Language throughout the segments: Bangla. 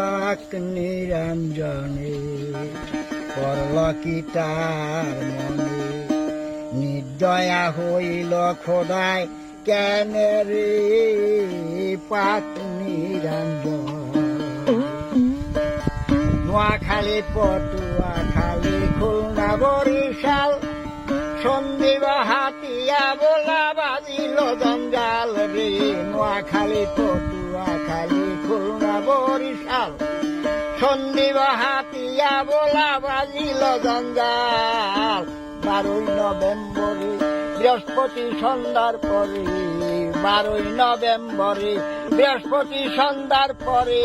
পাক নিরঞ্জনে পরলকিতার মনে। নির্দয়া হইল খোদায় কেন রে পাক নিরঞ্জন? নোয়াখালী পটুয়া খালি খুলনা, বরিশাল সন্দীপ হাতিয়া বলা বাজিল জঞ্জাল রে। নোয়াখালী পটুয়া খালি খুলনা বরিশাল। সন্দীপ হাতিয়া বলা বাজিল জঞ্জাল। বারোই নভেম্বরে বৃহস্পতি সন্ধ্যার পরে, বারোই নভেম্বরে বৃহস্পতি সন্ধ্যার পরে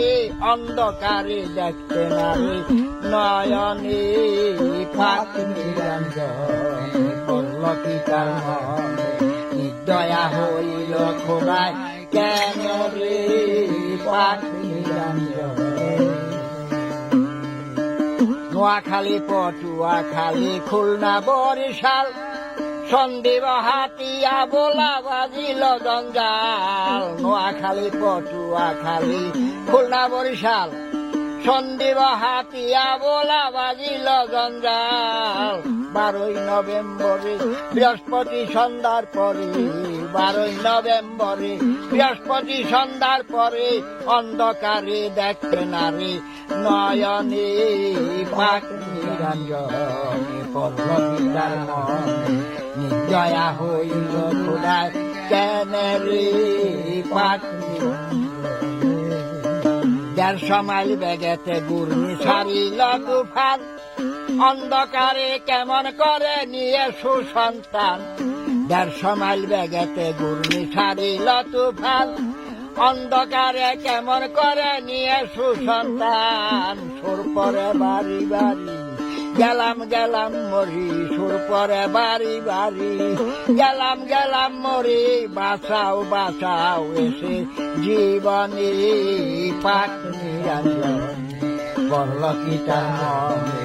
অন্ধকারে দেখতে নারে নয়নে দয়া হইল খোদায় কেন রে নিরঞ্জন নোয়াখালী পটুয়াখালী খুলনা বরিশাল সন্দীপ হাতিয়া বোলা বাজিল জঞ্জাল নোয়াখালী পটুয়াখালী খুলনা বরিশাল। সন্দীপ হাতিয়া বোলা বাজিল জঞ্জাল বারোই নভেম্বরে বৃহস্পতি সন্ধ্যার পরে, বারোই নভেম্বরে বৃহস্পতি সন্ধ্যার পরে অন্ধকারে দেখতে নারে নয়নে পাক নিরঞ্জনে পল্লবিতার নির্দয়া হইল খোদায় কেন রে পাক দেড়শো সমাল বেগেতে গুর্মি সারিল তুফান অন্ধকারে কেমন করে নিয়ে সুসন্তান। দেড়শো মাইল বেগেতে গুর্মি সারিল তুফান অন্ধকারে কেমন করে নিয়ে সুসন্তান। সুর পরে বাড়ি বাড়ি গেলাম গেলাম মরি সুর পরে বাড়ি বাড়ি। গেলাম গেলাম মরি বাঁচাও বাঁচাও এসে জীবনে পাক বরলকিতার মনে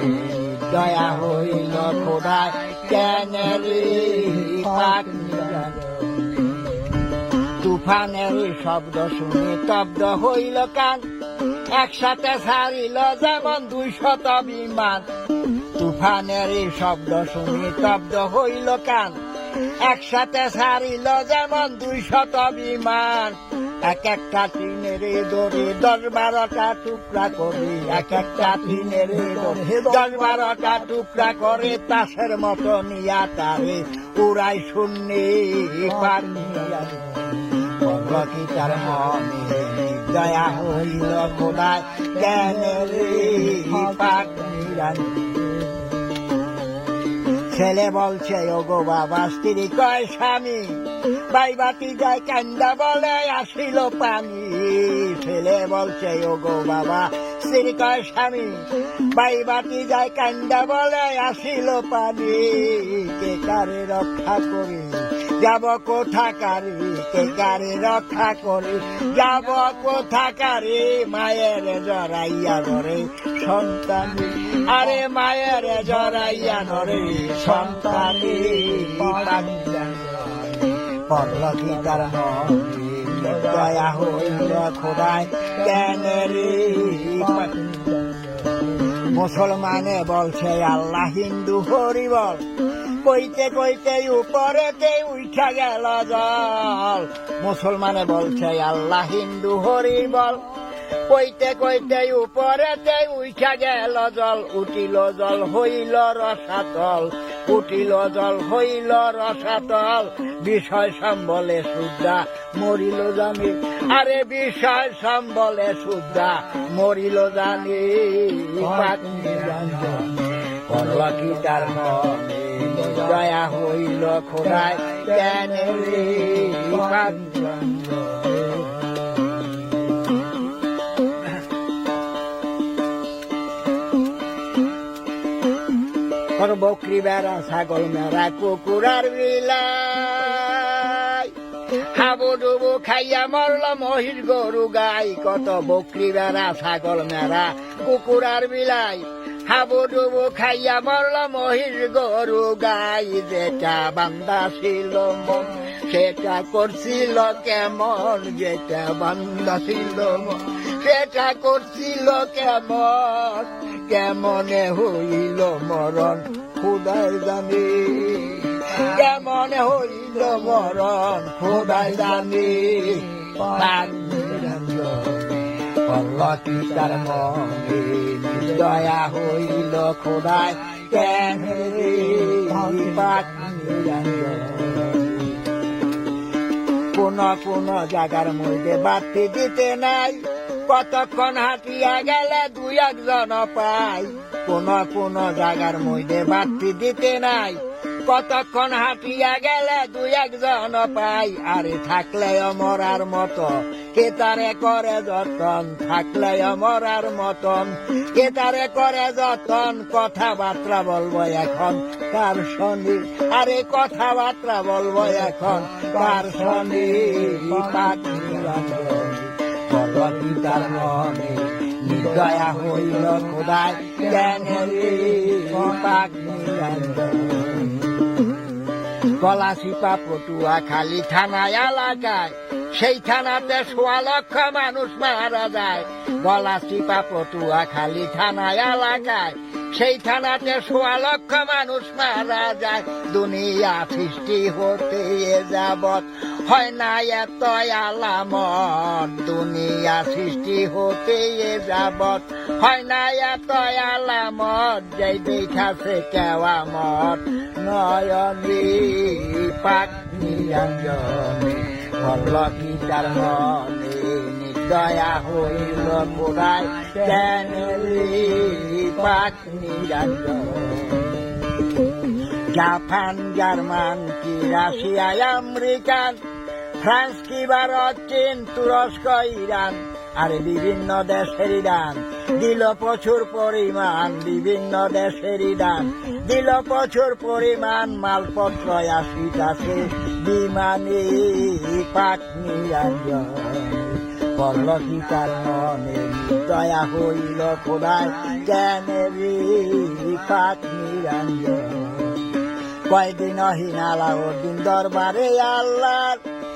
দয়া হইল খোদায় কেন তুফানের শব্দ শুনে তব্দ হইল কান। একসাথে সারিল যেমন দুই শত বিমান। তুফানের শব্দ শুনি তব্দ হইল কান। একসাথে সারিল যেমন দুই শত বিমান। এক একটা টিনের দড়ি দশ বারোটা টুকরা করে, এক একটা টিনের দড়ি দশ বারোটা টুকরা করে তাসের মতো নিয়া তারে উড়াই শূন্যে নিয়া ভগবতীতার মনে দয়া হইল খোদায় কেন রে পাক ছেলে বলছে ও গো বাবা, স্ত্রী কয় স্বামী? বাইবাতি যায় কান্দা বলে, আসিল পানি। ছেলে বলছে ও গো বাবা, স্ত্রী কয় স্বামী? বাইবাতি যায় কান্দা বলে, আসিল পানি। কে কারে রক্ষা করি? যাব কোথাকারী? কারে রক্ষা করে। যাব কোথাকারে? মায়ের জড়াইয়া ধরে। সন্তান, আরে মায়ের জড়াইয়া ধরে। সন্তানে পর্বতিকার দয়া হইল খোদায়। কেন মুসলমানে বলছে, আল্লাহ হিন্দু হরি বল। কইতে কইতে উপরেতে উঠা গেল জল। মুসলমানে বলছে আল্লাহ হিন্দু হরি বল। কইতে কইতে উপরেতে উঠা গেল জল। উঠিল জল হইল রসাতল। উঠিল জল হইল রসাতল। বিষয় সম্বলে শুদ্ধা মরিল জানি। আরে বিষয় সম্বলে শুদ্ধা মরিল জানি। করল কি তার মনে? দয়া হইল খোদায় কেন বেড়া ছাগল মেরা কুকুরার বিলাই হাবু ডুবু খাইয়া মরল মহিষ গরু গাই কত বকরি বেড়া ছাগল মেরা কুকুরার বিলাই হাবু ডুবু খাইয়া মরল মহিষ গরু গাই, যেটা বান্দা ছিল মন, সেটা করছিল কেমন, যেটা বান্দা ছিল মন, সেটা করছিল কেমন, কেমনে হইল মরণ, খুদাই জানি। কেমন হইল মরণ, খুদাই জানি। নিরঞ্জনে পল্লতি তার মনে দয়া হইল খোদায় কেন কোন কোন জায়গার মধ্যে বাতি দিতে নাই, কতক্ষণ হাঁটিয়া গেলে দুই একজন পাই? কোন কোন জায়গার মধ্যে বাতি দিতে নাই কতক্ষণ হাঁটিয়া গেলে দুই একজন পাই? আরে থাকলে মরার মতো। কে তারে করে যতন? থাকলে মরার মতন। কে তারে করে যতন? কথাবার্তা বলব এখন। কার শনি? আরে কথাবার্তা বলব এখন। কার শনি? তার মনে নির্দয়া হইল খোদায় জ্ঞান পাক গলা চিপা পটুয়া খালি থানায় এলাকায়। সেই থানাতে সোয়া লক্ষ মানুষ মারা যায়। গলা চিপা পটুয়া খালি থানায় এলাকায়। সেই থানাতে সোয়া লক্ষ মানুষ মারা যায়। দুনিয়া সৃষ্টি হতে এ যাবৎ হয় না এত আলামত। দুনিয়া সৃষ্টি হতে এ যাবৎ হয় না এত আলামত, যেই দেখাছে কেওয়ামত নয়নী পাক নিরঞ্জনে পল্লবী তার মনে? নির্দয়া হইল গোড়ায় কেন পাক নিরঞ্জনে জাপান, জার্মান, কি রাশিয়া, আমেরিকান ফ্রান্স কি ভারত চীন, তুরস্ক, ইরান, আর বিভিন্ন দেশের দান দিল প্রচুর পরিমাণ বিভিন্ন দেশের দান দিল প্রচুর পরিমাণ মালপত্র আসিতাছে, বিমানে, পাক করল কি মনে দয়া হইল খোদায়, কেন রে পাক নিরঞ্জন? কয়দিন হিনালাউদ্দিন দরবারে আল্লাহ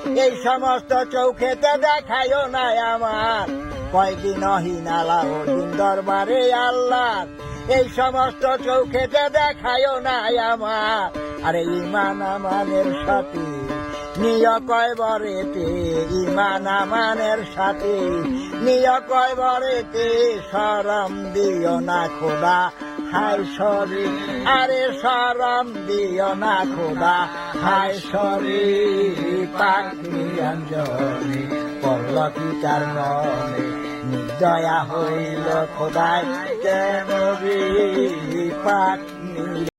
এই সমস্ত চৌখেতে দেখায়ও নাই আমার। কয়দিন হিনালাউদ্দিন দরবারে আল্লাহ। এই সমস্ত চৌখেতে দেখায়ও নাই আমার। আরে ইমান আমানের সাথে, নিয় কয় বরেতে ইমান আমানের সাথে, নিয় কয় বরেতে সরম দিও না খোদা। হায় সরি আরে সরম দিও না খোদা। হায় সরি পাখি নিরঞ্জনে পল্লবী তার মনে, নির্দয়া হইল খোদায়। কেন পাক